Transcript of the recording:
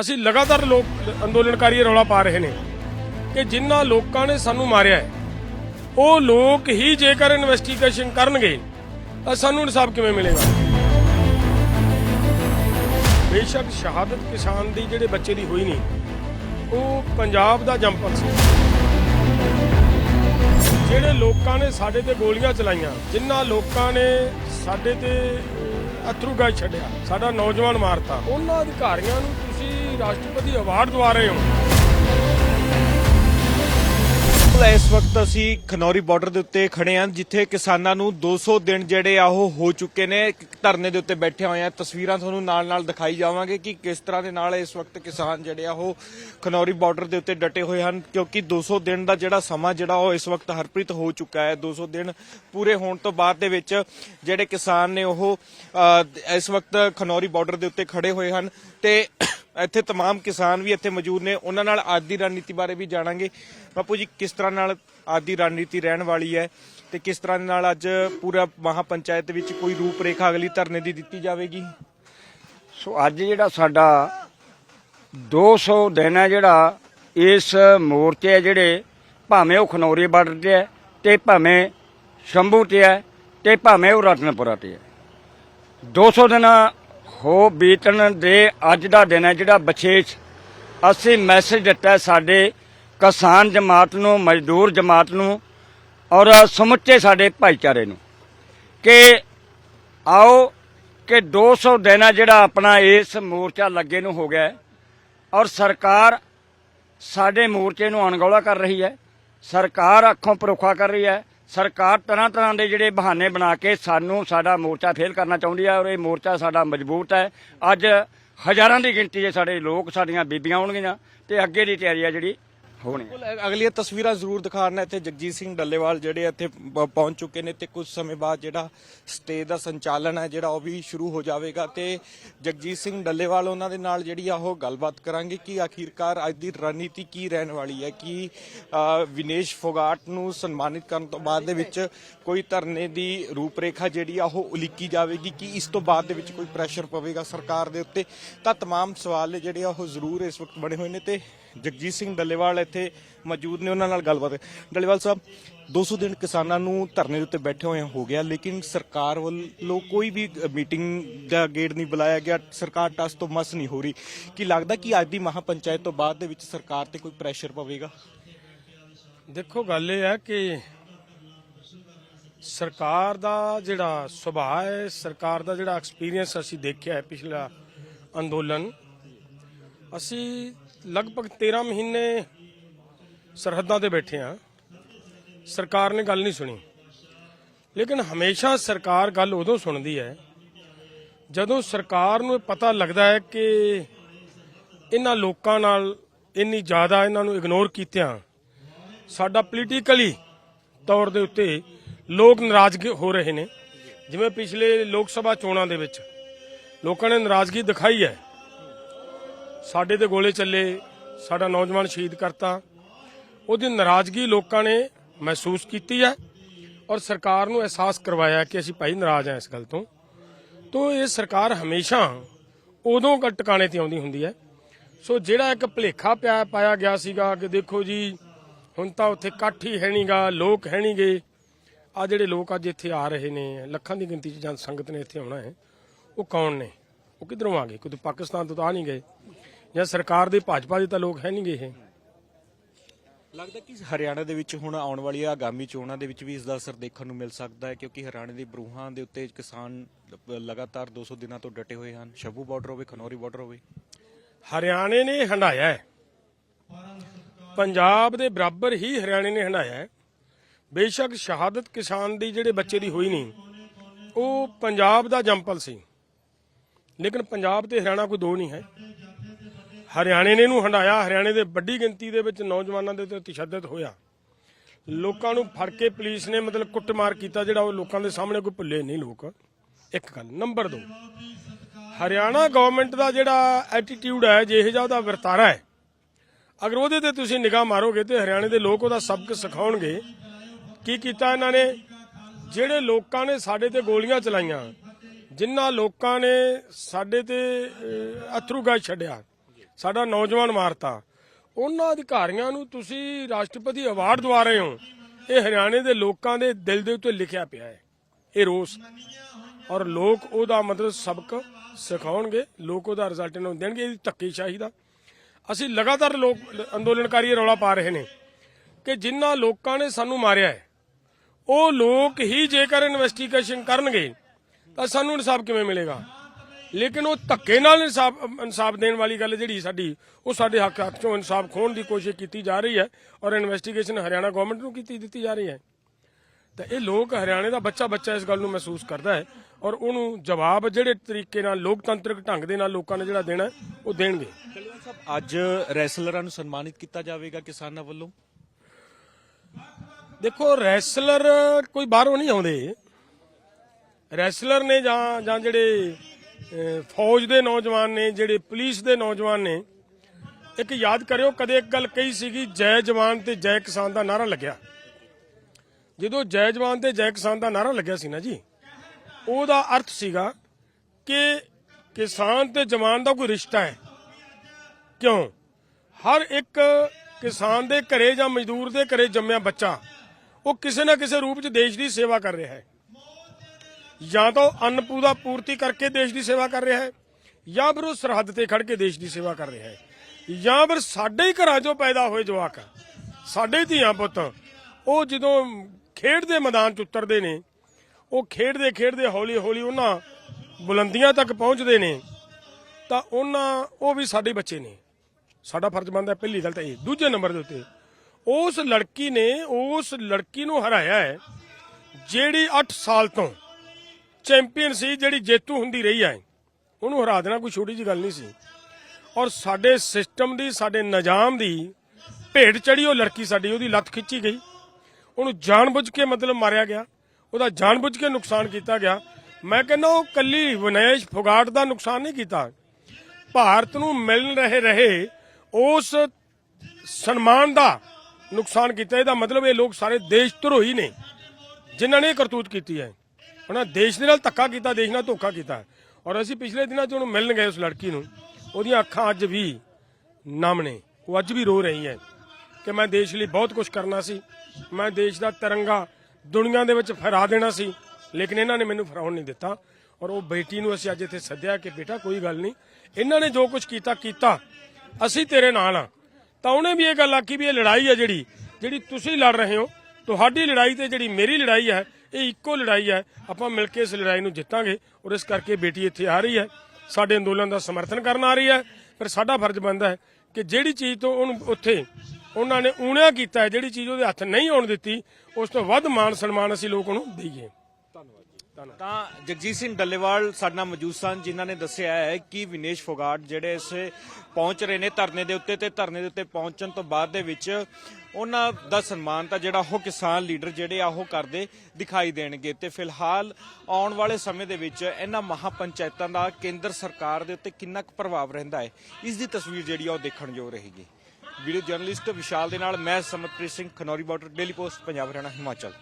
ਅਸੀਂ ਲਗਾਤਾਰ ਲੋਕ ਅੰਦੋਲਨਕਾਰੀ ਰੌਲਾ ਪਾ ਰਹੇ ਨੇ ਕਿ ਜਿਨ੍ਹਾਂ ਲੋਕਾਂ ਨੇ ਸਾਨੂੰ ਮਾਰਿਆ ਹੈ ਉਹ ਲੋਕ ਹੀ ਜੇਕਰ ਇਨਵੈਸਟੀਗੇਸ਼ਨ ਕਰਨਗੇ ਤਾਂ ਸਾਨੂੰ ਇਨਸਾਫ ਕਿਵੇਂ ਮਿਲੇਗਾ? ਬੇਸ਼ੱਕ ਸ਼ਹਾਦਤ ਕਿਸਾਨ ਦੀ ਜਿਹੜੇ ਬੱਚੇ ਦੀ ਹੋਈ ਨਹੀਂ ਉਹ ਪੰਜਾਬ ਦਾ ਜੰਪਰ ਸੀ। ਜਿਹੜੇ ਲੋਕਾਂ ਨੇ ਸਾਡੇ ਤੇ ਗੋਲੀਆਂ ਚਲਾਈਆਂ ਜਿਨ੍ਹਾਂ ਲੋਕਾਂ ਨੇ ਸਾਡੇ ਤੇ ਅਹ, ਅਥਰੂ ਗੈਸ ਛੱਡਿਆ ਸਾਡਾ ਨੌਜਵਾਨ ਮਾਰਤਾ ਉਹਨਾਂ ਅਧਿਕਾਰੀਆਂ ਨੂੰ ਰਾਸ਼ਟਰਪਤੀ ਅਵਾਰਡ ਦਵਾ ਰਹੇ ਹੋ। ਇਸ ਵਕਤ ਅਸੀਂ ਖਨੌਰੀ ਬਾਰਡਰ ਦੇ ਉੱਤੇ ਖੜੇ ਹਾਂ, ਜਿੱਥੇ ਕਿਸਾਨਾਂ ਨੂੰ 200 ਦਿਨ ਜਿਹੜੇ ਆ ਉਹ ਹੋ ਚੁੱਕੇ ਨੇ। ਧਰਨੇ ਦੇ ਉੱਤੇ ਬੈਠੇ ਹੋਏ ਆ ਤਸਵੀਰਾਂ ਤੁਹਾਨੂੰ ਨਾਲ-ਨਾਲ ਦਿਖਾਈ ਜਾਵਾਂਗੇ ਕਿ ਕਿਸ ਤਰ੍ਹਾਂ ਦੇ ਨਾਲ ਇਸ ਵਕਤ ਕਿਸਾਨ ਜਿਹੜੇ ਆ ਉਹ ਖਨੌਰੀ ਬਾਰਡਰ ਦੇ ਉੱਤੇ ਡਟੇ ਹੋਏ ਹਨ, ਕਿਉਂਕਿ 200 ਦਿਨ ਦਾ ਜਿਹੜਾ ਸਮਾਂ ਜਿਹੜਾ ਉਹ ਇਸ ਵਕਤ ਹਰਪ੍ਰੀਤ ਹੋ ਚੁੱਕਾ ਹੈ। 200 ਦਿਨ ਪੂਰੇ ਹੋਣ ਤੋਂ ਬਾਅਦ ਦੇ ਵਿੱਚ ਜਿਹੜੇ ਕਿਸਾਨ ਨੇ ਉਹ ਇਸ ਵਕਤ ਖਨੌਰੀ ਬਾਰਡਰ ਦੇ ਉੱਤੇ ਖੜੇ ਹੋਏ ਹਨ। ਤੇ ਇੱਥੇ ਤਮਾਮ ਕਿਸਾਨ ਵੀ ਇੱਥੇ ਮੌਜੂਦ ਨੇ। ਉਹਨਾਂ ਨਾਲ ਅੱਜ ਦੀ ਰਣਨੀਤੀ ਬਾਰੇ ਵੀ ਜਾਣਾਂਗੇ। ਬਾਪੂ ਜੀ, ਕਿਸ ਤਰ੍ਹਾਂ ਨਾਲ ਅੱਜ ਦੀ ਰਣਨੀਤੀ ਰਹਿਣ ਵਾਲੀ ਹੈ ਤੇ ਕਿਸ ਤਰ੍ਹਾਂ ਦੇ ਨਾਲ ਅੱਜ ਪੂਰਾ ਮਹਾ ਪੰਚਾਇਤ ਵਿੱਚ ਕੋਈ ਰੂਪਰੇਖਾ ਅਗਲੀ ਧਰਨੇ ਦੀ ਦਿੱਤੀ ਜਾਵੇਗੀ? ਸੋ ਅੱਜ ਜਿਹੜਾ ਸਾਡਾ 200 ਦਿਨ ਹੈ ਜਿਹੜਾ, ਇਸ ਮੋਰਚੇ ਹੈ ਜਿਹੜੇ ਭਾਵੇਂ ਉਹ ਖਨੌਰੀ ਬਾਰਡਰ ਤੇ ਹੈ ਤੇ ਭਾਵੇਂ ਸ਼ੰਭੂ ਤੇ ਹੈ ਤੇ ਭਾਵੇਂ ਉਹ ਰਤਨਪੁਰਾ ਤੇ ਹੈ। 200 ਦਿਨ ਹੋ ਬੀਤਣ ਦੇ ਅੱਜ ਦਾ ਦਿਨ ਹੈ ਜਿਹੜਾ ਵਿਸ਼ੇਸ਼ ਅਸੀਂ ਮੈਸੇਜ ਦਿੱਤਾ ਸਾਡੇ ਕਿਸਾਨ ਜਮਾਤ ਨੂੰ, ਮਜ਼ਦੂਰ ਜਮਾਤ ਨੂੰ ਔਰ ਸਮੁੱਚੇ ਸਾਡੇ ਭਾਈਚਾਰੇ ਨੂੰ ਕਿ ਆਓ ਕਿ 200 ਦਿਨ ਆ ਜਿਹੜਾ ਆਪਣਾ ਇਸ ਮੋਰਚਾ ਲੱਗੇ ਨੂੰ ਹੋ ਗਿਆ ਔਰ ਸਰਕਾਰ ਸਾਡੇ ਮੋਰਚੇ ਨੂੰ ਅਣਗੌਲਾ ਕਰ ਰਹੀ ਹੈ, ਸਰਕਾਰ ਅੱਖੋਂ ਪਰੋਖਾ ਕਰ ਰਹੀ ਹੈ ਸਰਕਾਰ ਤਰ੍ਹਾਂ ਤਰ੍ਹਾਂ ਦੇ ਜਿਹੜੇ ਬਹਾਨੇ ਬਣਾ ਕੇ ਸਾਨੂੰ ਸਾਡਾ ਮੋਰਚਾ ਫੇਲ ਕਰਨਾ ਚਾਹੁੰਦੀ ਹੈ ਔਰ ਇਹ ਮੋਰਚਾ ਸਾਡਾ ਮਜ਼ਬੂਤ ਹੈ। ਅੱਜ ਹਜ਼ਾਰਾਂ ਦੀ ਗਿਣਤੀ 'ਚ ਸਾਡੇ ਲੋਕ, ਸਾਡੀਆਂ ਬੀਬੀਆਂ ਆਉਣਗੀਆਂ ਤੇ ਅੱਗੇ ਦੀ ਤਿਆਰੀ ਹੈ ਜਿਹੜੀ ਹੋਣੀ ਹੈ ਬਿਲਕੁਲ ਅਗਲੀਆਂ ਤਸਵੀਰਾਂ ਜ਼ਰੂਰ ਦਿਖਾਣਾ ਇੱਥੇ ਜਗਜੀਤ ਸਿੰਘ ਡੱਲੇਵਾਲ ਜਿਹੜੇ ਇੱਥੇ ਪ- ਪਹੁੰਚ ਚੁੱਕੇ ਨੇ ਤੇ ਕੁਝ ਸਮੇਂ ਬਾਅਦ ਜਿਹੜਾ ਸਟੇਜ ਦਾ ਸੰਚਾਲਨ ਹੈ ਜਿਹੜਾ ਉਹ ਵੀ ਸ਼ੁਰੂ ਹੋ ਜਾਵੇਗਾ ਤੇ ਜਗਜੀਤ ਸਿੰਘ ਡੱਲੇਵਾਲ ਉਹਨਾਂ ਦੇ ਨਾਲ ਜਿਹੜੀ ਆ ਉਹ ਗੱਲਬਾਤ ਕਰਾਂਗੇ ਕਿ ਆਖਿਰਕਾਰ ਅੱਜ ਦੀ ਰਣਨੀਤੀ ਕੀ ਰਹਿਣ ਵਾਲੀ ਹੈ ਕਿ ਅ, ਵਿਨੇਸ਼ ਫੋਗਾਟ ਨੂੰ ਸਨਮਾਨਿਤ ਕਰਨ ਤੋਂ ਬਾਅਦ ਦੇ ਵਿੱਚ ਕੋਈ ਧਰਨੇ ਦੀ ਰੂਪਰੇਖਾ ਜਿਹੜੀ ਆ ਉਹ ਉਲੀਕੀ ਜਾਵੇਗੀ ਕਿ ਇਸ ਤੋਂ ਬਾਅਦ ਦੇ ਵਿੱਚ ਕੋਈ ਪ੍ਰੈਸ਼ਰ ਪਵੇਗਾ ਸਰਕਾਰ ਦੇ ਉੱਤੇ ਤਾਂ तमाम ਸਵਾਲ ਨੇ ਜਿਹੜੇ ਆ ਉਹ ਜ਼ਰੂਰ ਇਸ ਵਕਤ ਬਣੇ ਹੋਏ ਨੇ ਤੇ ਜਗਜੀਤ ਸਿੰਘ ਡੱਲੇਵਾਲ ਇੱਥੇ ਮੌਜੂਦ ਨੇ ਉਹਨਾਂ ਨਾਲ ਗੱਲਬਾਤ। ਡੱਲੇਵਾਲ ਸਾਹਿਬ 200 ਦਿਨ ਕਿਸਾਨਾਂ ਨੂੰ ਧਰਨੇ ਦੇ ਉੱਤੇ ਬੈਠੇ ਹੋਏ ਹੋ ਗਿਆ, ਲੇਕਿਨ ਸਰਕਾਰ ਵੱਲੋਂ ਕੋਈ ਵੀ ਮੀਟਿੰਗ ਦਾ ਗੇੜ ਨਹੀਂ ਬੁਲਾਇਆ ਗਿਆ, ਸਰਕਾਰ ਟਸ ਤੋਂ ਮਸ ਨਹੀਂ ਹੋ ਰਹੀ। ਕੀ ਲੱਗਦਾ ਕਿ ਅੱਜ ਦੀ ਮਹਾ ਪੰਚਾਇਤ ਤੋਂ ਬਾਅਦ ਦੇ ਵਿੱਚ ਸਰਕਾਰ ਤੇ ਕੋਈ ਪ੍ਰੈਸ਼ਰ ਪਵੇਗਾ? ਦੇਖੋ, ਗੱਲ ਇਹ ਹੈ ਕਿ ਸਰਕਾਰ ਦਾ ਜਿਹੜਾ ਸੁਭਾਅ ਹੈ, ਸਰਕਾਰ ਦਾ ਜਿਹੜਾ ਐਕਸਪੀਰੀਅੰਸ ਅਸੀਂ ਦੇਖਿਆ ਹੈ ਪਿਛਲਾ ਅੰਦੋਲਨ, ਅਸੀਂ ਲਗਭਗ 13 ਮਹੀਨੇ ਸਰਹੱਦਾਂ ਤੇ ਬੈਠੇ ਆ ਸਰਕਾਰ ਨੇ ਗੱਲ ਨਹੀਂ ਸੁਣੀ। ਲੇਕਿਨ ਹਮੇਸ਼ਾ ਸਰਕਾਰ ਗੱਲ ਉਦੋਂ ਸੁਣਦੀ ਹੈ, ਜਦੋਂ ਸਰਕਾਰ ਨੂੰ ਇਹ ਪਤਾ ਲੱਗਦਾ ਹੈ ਕਿ ਇਹਨਾਂ ਲੋਕਾਂ ਨਾਲ ਇੰਨੀ ਜ਼ਿਆਦਾ ਇਹਨਾਂ ਨੂੰ ਇਗਨੋਰ ਕੀਤਿਆਂ, ਸਾਡਾ ਪੋਲੀਟੀਕਲੀ ਤੌਰ ਦੇ ਉੱਤੇ ਲੋਕ ਨਾਰਾਜ਼ਗ ਹੋ ਰਹੇ ਨੇ। ਜਿਵੇਂ ਪਿਛਲੇ ਲੋਕ ਸਭਾ ਚੋਣਾਂ ਦੇ ਵਿੱਚ ਲੋਕਾਂ ਨੇ ਨਾਰਾਜ਼ਗੀ ਦਿਖਾਈ ਹੈ। ਸਾਡੇ ਤੇ ਗੋਲੇ ਚੱਲੇ, ਸਾਡਾ ਨੌਜਵਾਨ ਸ਼ਹੀਦ ਕਰਤਾ। ਉਹਦੀ ਨਾਰਾਜ਼ਗੀ ਲੋਕਾਂ ਨੇ ਮਹਿਸੂਸ ਕੀਤੀ ਹੈ ਔਰ ਸਰਕਾਰ ਨੂੰ ਅਹਿਸਾਸ ਕਰਵਾਇਆ ਕਿ ਅਸੀਂ ਭਾਈ ਨਾਰਾਜ਼ ਹਾਂ ਇਸ ਗੱਲ ਤੋਂ। ਤੋਂ ਇਹ ਸਰਕਾਰ ਹਮੇਸ਼ਾ ਉਦੋਂ ਟਿਕਾਣੇ ਤੇ ਆਉਂਦੀ ਹੁੰਦੀ ਹੈ। ਸੋ ਜਿਹੜਾ ਇੱਕ ਭਲੇਖਾ ਪਿਆ ਪਾਇਆ ਗਿਆ ਸੀਗਾ ਕਿ ਦੇਖੋ ਜੀ, ਹੁਣ ਤਾਂ ਉੱਥੇ ਇਕੱਠ ਹੀ ਹੈ ਨਹੀਂਗਾ ਲੋਕ ਹੈ ਨਹੀਂਗੇ ਆ ਜਿਹੜੇ ਲੋਕ ਅੱਜ ਇੱਥੇ ਆ ਰਹੇ ਨੇ, ਲੱਖਾਂ ਦੀ ਗਿਣਤੀ 'ਚ ਜਨ ਸੰਗਤ ਨੇ ਇੱਥੇ ਆਉਣਾ ਹੈ। ਉਹ ਕੌਣ ਨੇ? ਉਹ ਕਿੱਧਰੋਂ ਆ ਗਏ? ਕੋਈ ਪਾਕਿਸਤਾਨ ਤੋਂ ਤਾਂ ਆ ਨਹੀਂ ਗਏ। ਜਾਂ ਸਰਕਾਰ ਦੇ ਭਾਜਪਾ ਦੇ ਤਾਂ ਲੋਕ ਹੈ ਨਹੀਂਗੇ ਇਹ। ਲੱਗਦਾ ਕਿ ਹਰਿਆਣਾ ਦੇ ਵਿੱਚ ਹੁਣ ਆਉਣ ਵਾਲੀ ਆਗਾਮੀ ਚੋਣਾਂ ਦੇ ਵਿੱਚ ਵੀ ਇਸ ਦਾ ਅਸਰ ਦੇਖਣ ਨੂੰ ਮਿਲ ਸਕਦਾ ਹੈ ਕਿਉਂਕਿ ਹਰਿਆਣੇ ਦੀ ਬਰੂਹਾਂ ਦੇ ਉੱਤੇ ਕਿਸਾਨ ਲਗਾਤਾਰ 200 ਦਿਨਾਂ ਤੋਂ ਡਟੇ ਹੋਏ ਹਨ। ਸ਼ੰਭੂ ਬਾਰਡਰ ਹੋਵੇ ਖਨੌਰੀ ਬਾਰਡਰ ਹੋਵੇ। ਹਰਿਆਣੇ ਨੇ ਹੰਡਾਇਆ ਹੈ। ਪੰਜਾਬ ਦੇ ਬਰਾਬਰ ਹੀ ਹਰਿਆਣੇ ਨੇ ਹੰਡਾਇਆ ਹੈ। ਬੇਸ਼ੱਕ ਸ਼ਹਾਦਤ ਕਿਸਾਨ ਦੀ ਜਿਹੜੇ ਬੱਚੇ ਦੀ ਹੋਈ ਨਹੀਂ ਉਹ ਪੰਜਾਬ ਦਾ ਜੰਪਲ ਸੀ। ਲੇਕਿਨ ਪੰਜਾਬ ਤੇ ਹਰਿਆਣਾ ਕੋਈ ਦੋ ਨਹੀਂ ਹੈ। ਹਰਿਆਣੇ ਨੇ ਇਹਨੂੰ ਹੰਡਾਇਆ। ਹਰਿਆਣੇ ਦੇ ਵੱਡੀ ਗਿਣਤੀ ਦੇ ਵਿੱਚ ਨੌਜਵਾਨਾਂ ਦੇ ਉੱਤੇ ਤਸ਼ੱਦਦ ਹੋਇਆ। ਲੋਕਾਂ ਨੂੰ ਫੜ ਕੇ ਪੁਲਿਸ ਨੇ ਮਤਲਬ ਕੁੱਟਮਾਰ ਕੀਤਾ ਜਿਹੜਾ ਉਹ ਲੋਕਾਂ ਦੇ ਸਾਹਮਣੇ ਕੋਈ ਭੁੱਲੇ ਨਹੀਂ ਲੋਕ। ਇੱਕ ਗੱਲ ਨੰਬਰ 2 ਹਰਿਆਣਾ ਗਵਰਨਮੈਂਟ ਦਾ ਜਿਹੜਾ ਐਟੀਟਿਊਡ ਹੈ ਜਿਹੇ ਜਿਹਾ ਉਹਦਾ ਵਰਤਾਰਾ ਹੈ। ਅਗਰ ਉਹਦੇ ਤੇ ਤੁਸੀਂ ਨਿਗਾਹ ਮਾਰੋਗੇ ਤੇ ਹਰਿਆਣੇ ਦੇ ਲੋਕ ਉਹਦਾ ਸਬਕ ਸਿਖਾਉਣਗੇ। ਕੀ ਕੀਤਾ ਇਹਨਾਂ ਨੇ? ਜਿਹੜੇ ਲੋਕਾਂ ਨੇ ਸਾਡੇ ਤੇ ਗੋਲੀਆਂ ਚਲਾਈਆਂ ਜਿਨ੍ਹਾਂ ਲੋਕਾਂ ਨੇ ਸਾਡੇ ਤੇ ਅਹ, ਅਥਰੂ ਗੈਸ ਛੱਡਿਆ ਸਾਡਾ ਨੌਜਵਾਨ ਮਾਰਤਾ। ਉਹਨਾਂ ਅਧਿਕਾਰੀਆਂ ਨੂੰ ਤੁਸੀਂ ਰਾਸ਼ਟਰਪਤੀ ਅਵਾਰਡ ਦਵਾ ਰਹੇ ਹੋ। ਇਹ ਹਰਿਆਣੇ ਦੇ ਲੋਕਾਂ ਦੇ ਦਿਲ ਦੇ ਉੱਤੇ ਲਿਖਿਆ ਪਿਆ ਹੈ। ਇਹ ਰੋਸ। ਔਰ ਲੋਕ ਉਹਦਾ ਮਤਲਬ ਸਬਕ ਸਿਖਾਉਣਗੇ। ਲੋਕ ਉਹਦਾ ਰਿਜ਼ਲਟ ਇਹਨਾਂ ਨੂੰ ਦੇਣਗੇ। ਇਹਦੀ ਧੱਕੇਸ਼ਾਹੀ ਦਾ। ਅਸੀਂ ਲਗਾਤਾਰ ਲੋਕ ਅੰਦੋਲਨਕਾਰੀ ਰੌਲਾ ਪਾ ਰਹੇ ਨੇ ਕਿ ਜਿਨ੍ਹਾਂ ਲੋਕਾਂ ਨੇ ਸਾਨੂੰ ਮਾਰਿਆ ਹੈ, ਉਹ ਲੋਕ ਹੀ ਜੇਕਰ ਇਨਵੈਸਟੀਗੇਸ਼ਨ ਕਰਨਗੇ, ਤਾਂ ਸਾਨੂੰ ਇਨਸਾਫ ਕਿਵੇਂ ਮਿਲੇਗਾ? ਲੇਕਿਨ ਉਹ ਧੱਕੇ ਨਾਲ ਇਨਸਾਫ ਇਨਸਾਫ ਦੇਣ ਵਾਲੀ ਗੱਲ ਜਿਹੜੀ ਸਾਡੀ ਉਹ ਸਾਡੇ ਹੱਕ ਹੱਕ ਚੋਂ ਇਨਸਾਫ ਖੋਣ ਦੀ ਕੋਸ਼ਿਸ਼ ਕੀਤੀ ਜਾ ਰਹੀ ਹੈ ਔਰ ਇਨਵੈਸਟੀਗੇਸ਼ਨ ਹਰਿਆਣਾ ਗਵਰਨਮੈਂਟ ਨੂੰ ਕੀਤੀ ਦਿੱਤੀ ਜਾ ਰਹੀ ਹੈ। ਤਾਂ ਇਹ ਲੋਕ ਹਰਿਆਣੇ ਦਾ ਬੱਚਾ ਬੱਚਾ ਇਸ ਗੱਲ ਨੂੰ ਮਹਿਸੂਸ ਕਰਦਾ ਹੈ ਔਰ ਉਹਨੂੰ ਜਵਾਬ ਜਿਹੜੇ ਤਰੀਕੇ ਨਾਲ ਲੋਕਤੰਤਰਿਕ ਢੰਗ ਦੇ ਨਾਲ ਲੋਕਾਂ ਨੇ ਜਿਹੜਾ ਦੇਣਾ ਉਹ ਦੇਣਗੇ। ਅੱਜ ਰੈਸਲਰਾਂ ਨੂੰ ਸਨਮਾਨਿਤ ਕੀਤਾ ਜਾਵੇਗਾ ਕਿਸਾਨਾਂ ਵੱਲੋਂ? ਦੇਖੋ ਰੈਸਲਰ ਕੋਈ ਬਾਹਰੋਂ ਨਹੀਂ ਆਉਂਦੇ। ਰੈਸਲਰ ਨੇ ਜਾਂ ਜਾਂ ਜਿਹੜੇ ਫੌਜ ਦੇ ਨੌਜਵਾਨ ਨੇ, ਜਿਹੜੇ ਪੁਲਿਸ ਦੇ ਨੌਜਵਾਨ ਨੇ, ਇੱਕ ਯਾਦ ਕਰਿਓ, ਕਦੇ ਇੱਕ ਗੱਲ ਕਹੀ ਸੀਗੀ, ਜੈ ਜਵਾਨ ਤੇ ਜੈ ਕਿਸਾਨ ਦਾ ਨਾਰਾ ਲੱਗਿਆ। ਜਦੋਂ ਜੈ ਜਵਾਨ ਤੇ ਜੈ ਕਿਸਾਨ ਦਾ ਨਾਰਾ ਲੱਗਿਆ ਸੀ ਨਾ ਜੀ, ਉਹਦਾ ਅਰਥ ਸੀਗਾ ਕਿ ਕਿਸਾਨ ਤੇ ਜਵਾਨ ਦਾ ਕੋਈ ਰਿਸ਼ਤਾ ਹੈ। ਕਿਉਂ? ਹਰ ਇੱਕ ਕਿਸਾਨ ਦੇ ਘਰੇ ਜਾਂ ਮਜ਼ਦੂਰ ਦੇ ਘਰੇ ਜੰਮਿਆ ਬੱਚਾ, ਉਹ ਕਿਸੇ ਨਾ ਕਿਸੇ ਰੂਪ 'ਚ ਦੇਸ਼ ਦੀ ਸੇਵਾ ਕਰ ਰਿਹਾ ਹੈ। ਜਾਂ ਤਾਂ ਉਹ ਅੰਨ ਪੂਦਾ ਪੂਰਤੀ ਕਰਕੇ ਦੇਸ਼ ਦੀ ਸੇਵਾ ਕਰ ਰਿਹਾ ਹੈ, ਜਾਂ ਫਿਰ ਉਹ ਸਰਹੱਦ ਤੇ ਖੜ ਕੇ ਦੇਸ਼ ਦੀ ਸੇਵਾ ਕਰ ਰਿਹਾ ਹੈ, ਜਾਂ ਫਿਰ ਸਾਡੇ ਹੀ ਘਰਾਂ 'ਚੋਂ ਪੈਦਾ ਹੋਏ ਜਵਾਕ, ਸਾਡੇ ਧੀਆਂ ਪੁੱਤ, ਉਹ ਜਦੋਂ ਖੇਡ ਦੇ ਮੈਦਾਨ 'ਚ ਉਤਰਦੇ ਨੇ, ਉਹ ਖੇਡਦੇ ਖੇਡਦੇ ਹੌਲੀ ਹੌਲੀ ਉਹਨਾਂ ਬੁਲੰਦੀਆਂ ਤੱਕ ਪਹੁੰਚਦੇ ਨੇ, ਤਾਂ ਉਹਨਾਂ, ਉਹ ਵੀ ਸਾਡੇ ਬੱਚੇ ਨੇ। ਸਾਡਾ ਫਰਜ਼ ਬਣਦਾ ਪਹਿਲੀ ਗੱਲ ਤਾਂ ਇਹ, ਦੂਜੇ ਨੰਬਰ ਦੇ ਉੱਤੇ, ਉਸ ਲੜਕੀ ਨੇ, ਉਸ ਲੜਕੀ ਨੂੰ ਹਰਾਇਆ ਹੈ, ਜਿਹੜੀ 8 ਸਾਲ ਤੋਂ ਚੈਂਪੀਅਨ ਸੀ ਜਿਹੜੀ ਜੇਤੂ ਹੁੰਦੀ ਰਹੀ ਹੈ ਉਹਨੂੰ ਹਰਾ ਦੇਣਾ ਕੋਈ ਛੋਟੀ ਜੀ ਗੱਲ ਨਹੀਂ ਸੀ। ਔਰ ਸਾਡੇ ਸਿਸਟਮ ਦੀ, ਸਾਡੇ ਨਿਜ਼ਾਮ ਦੀ ਭੇਡ ਚੜੀ ਉਹ ਲੜਕੀ ਸਾਡੀ, ਉਹਦੀ ਲੱਤ ਖਿੱਚੀ ਗਈ। ਉਹਨੂੰ ਜਾਣਬੁੱਝ ਕੇ ਮਤਲਬ ਮਾਰਿਆ ਗਿਆ। ਉਹਦਾ ਜਾਣਬੁੱਝ ਕੇ ਨੁਕਸਾਨ ਕੀਤਾ ਗਿਆ। ਮੈਂ ਕਹਿੰਦਾ ਉਹ ਕੱਲੀ ਵਿਨੇਸ਼ ਫੁਗਾਟ ਦਾ ਨੁਕਸਾਨ ਨਹੀਂ ਕੀਤਾ। ਭਾਰਤ ਨੂੰ ਮਿਲ ਰਹੇ ਰਹੇ ਉਸ ਸਨਮਾਨ ਦਾ ਨੁਕਸਾਨ ਕੀਤਾ। ਇਹਦਾ ਮਤਲਬ ਇਹ ਲੋਕ ਸਾਰੇ ਦੇਸ਼ ਧਰੋਹੀ ਨੇ, ਜਿਨ੍ਹਾਂ ਨੇ ਇਹ ਕਰਤੂਤ ਕੀਤੀ ਹੈ। ਉਹਨਾਂ ਦੇਸ਼ ਦੇ ਨਾਲ ਧੱਕਾ ਕੀਤਾ, ਦੇਸ਼ ਨਾਲ ਧੋਖਾ ਕੀਤਾ। ਔਰ ਅਸੀਂ ਪਿਛਲੇ ਦਿਨਾਂ 'ਚ ਉਹਨੂੰ ਮਿਲਣ ਗਏ ਉਸ ਲੜਕੀ ਨੂੰ। ਉਹਦੀਆਂ ਅੱਖਾਂ ਅੱਜ ਵੀ ਨਮ ਨੇ ਉਹ ਅੱਜ ਵੀ ਰੋ ਰਹੀ ਹੈ ਕਿ ਮੈਂ ਦੇਸ਼ ਲਈ ਬਹੁਤ ਕੁਝ ਕਰਨਾ ਸੀ। ਮੈਂ ਦੇਸ਼ ਦਾ ਤਿਰੰਗਾ ਦੁਨੀਆ ਦੇ ਵਿੱਚ ਫਹਿਰਾ ਦੇਣਾ ਸੀ, ਲੇਕਿਨ ਇਹਨਾਂ ਨੇ ਮੈਨੂੰ ਫਰਾਉਣ ਨਹੀਂ ਦਿੱਤਾ। ਔਰ ਉਹ ਬੇਟੀ ਨੂੰ ਅਸੀਂ ਅੱਜ ਇੱਥੇ ਸੱਦਿਆ ਕਿ ਬੇਟਾ, ਕੋਈ ਗੱਲ ਨਹੀਂ। ਇਹਨਾਂ ਨੇ ਜੋ ਕੁਝ ਕੀਤਾ ਕੀਤਾ। ਅਸੀਂ ਤੇਰੇ ਨਾਲ ਆ ਤਾਂ ਉਹਨੇ ਵੀ ਇਹ ਗੱਲ ਆਖੀ ਵੀ ਇਹ ਲੜਾਈ ਹੈ ਜਿਹੜੀ ਜਿਹੜੀ ਤੁਸੀਂ ਲੜ ਰਹੇ ਹੋ। ਤੁਹਾਡੀ ਲੜਾਈ ਤੇ ਜਿਹੜੀ ਮੇਰੀ ਲੜਾਈ ਹੈ ਇਹ ਇੱਕੋ ਲੜਾਈ ਹੈ। ਆਪਾਂ ਮਿਲ ਕੇ ਇਸ ਲੜਾਈ ਨੂੰ ਜਿੱਤਾਂਗੇ ਔਰ ਇਸ ਕਰਕੇ ਬੇਟੀ ਇੱਥੇ ਆ ਰਹੀ ਹੈ। ਸਾਡੇ ਅੰਦੋਲਨ ਦਾ ਸਮਰਥਨ ਕਰਨ ਆ ਰਹੀ ਹੈ। ਪਰ ਸਾਡਾ ਫਰਜ਼ ਬਣਦਾ ਹੈ ਕਿ ਜਿਹੜੀ ਚੀਜ਼ ਤੋਂ ਉਹਨੂੰ ਉੱਥੇ ਉਹਨਾਂ ਨੇ ਊਣਿਆ ਕੀਤਾ ਹੈ, ਜਿਹੜੀ ਚੀਜ਼ ਉਹਦੇ ਹੱਥ ਨਹੀਂ ਆਉਣ ਦਿੱਤੀ, ਉਸ ਤੋਂ ਵੱਧ ਮਾਣ ਸਨਮਾਨ ਅਸੀਂ ਲੋਕ ਉਹਨੂੰ ਦਈਏ। ਤਾਂ ਜਗਜੀਤ ਸਿੰਘ ਡੱਲੇਵਾਲ ਸਾਡੇ ਨਾਲ ਮੌਜੂਦ ਸਨ, ਜਿਨ੍ਹਾਂ ਨੇ ਦੱਸਿਆ ਹੈ ਕਿ ਵਿਨੇਸ਼ ਫੋਗਾਟ ਜਿਹੜੇ ਇਸ ਪਹੁੰਚ ਰਹੇ ਨੇ ਧਰਨੇ ਦੇ ਉੱਤੇ ਤੇ ਧਰਨੇ ਦੇ ਉੱਤੇ ਪਹੁੰਚਣ ਤੋਂ ਬਾਅਦ ਦੇ ਵਿੱਚ ਉਹਨਾਂ ਦਾ ਸਨਮਾਨ ਤਾਂ ਜਿਹੜਾ ਉਹ ਕਿਸਾਨ ਲੀਡਰ ਜਿਹੜੇ ਆ ਉਹ ਕਰਦੇ ਦਿਖਾਈ ਦੇਣਗੇ। ਤੇ ਫਿਲਹਾਲ ਆਉਣ ਵਾਲੇ ਸਮੇਂ ਦੇ ਵਿੱਚ ਇਹਨਾਂ ਮਹਾਪੰਚਾਇਤਾਂ ਦਾ ਕੇਂਦਰ ਸਰਕਾਰ ਦੇ ਉੱਤੇ ਕਿੰਨਾ ਕੁ ਪ੍ਰਭਾਵ ਰਹਿੰਦਾ ਹੈ, ਇਸ ਦੀ ਤਸਵੀਰ ਜਿਹੜੀ ਆ ਉਹ ਦੇਖਣ ਯੋਗ ਰਹੇਗੀ। ਵੀਡੀਓ ਜਰਨਲਿਸਟ ਵਿਸ਼ਾਲ ਦੇ ਨਾਲ ਮੈਂ Samatpreet Singh Khanauri border, daily post, Punjab Haryana, Himachal.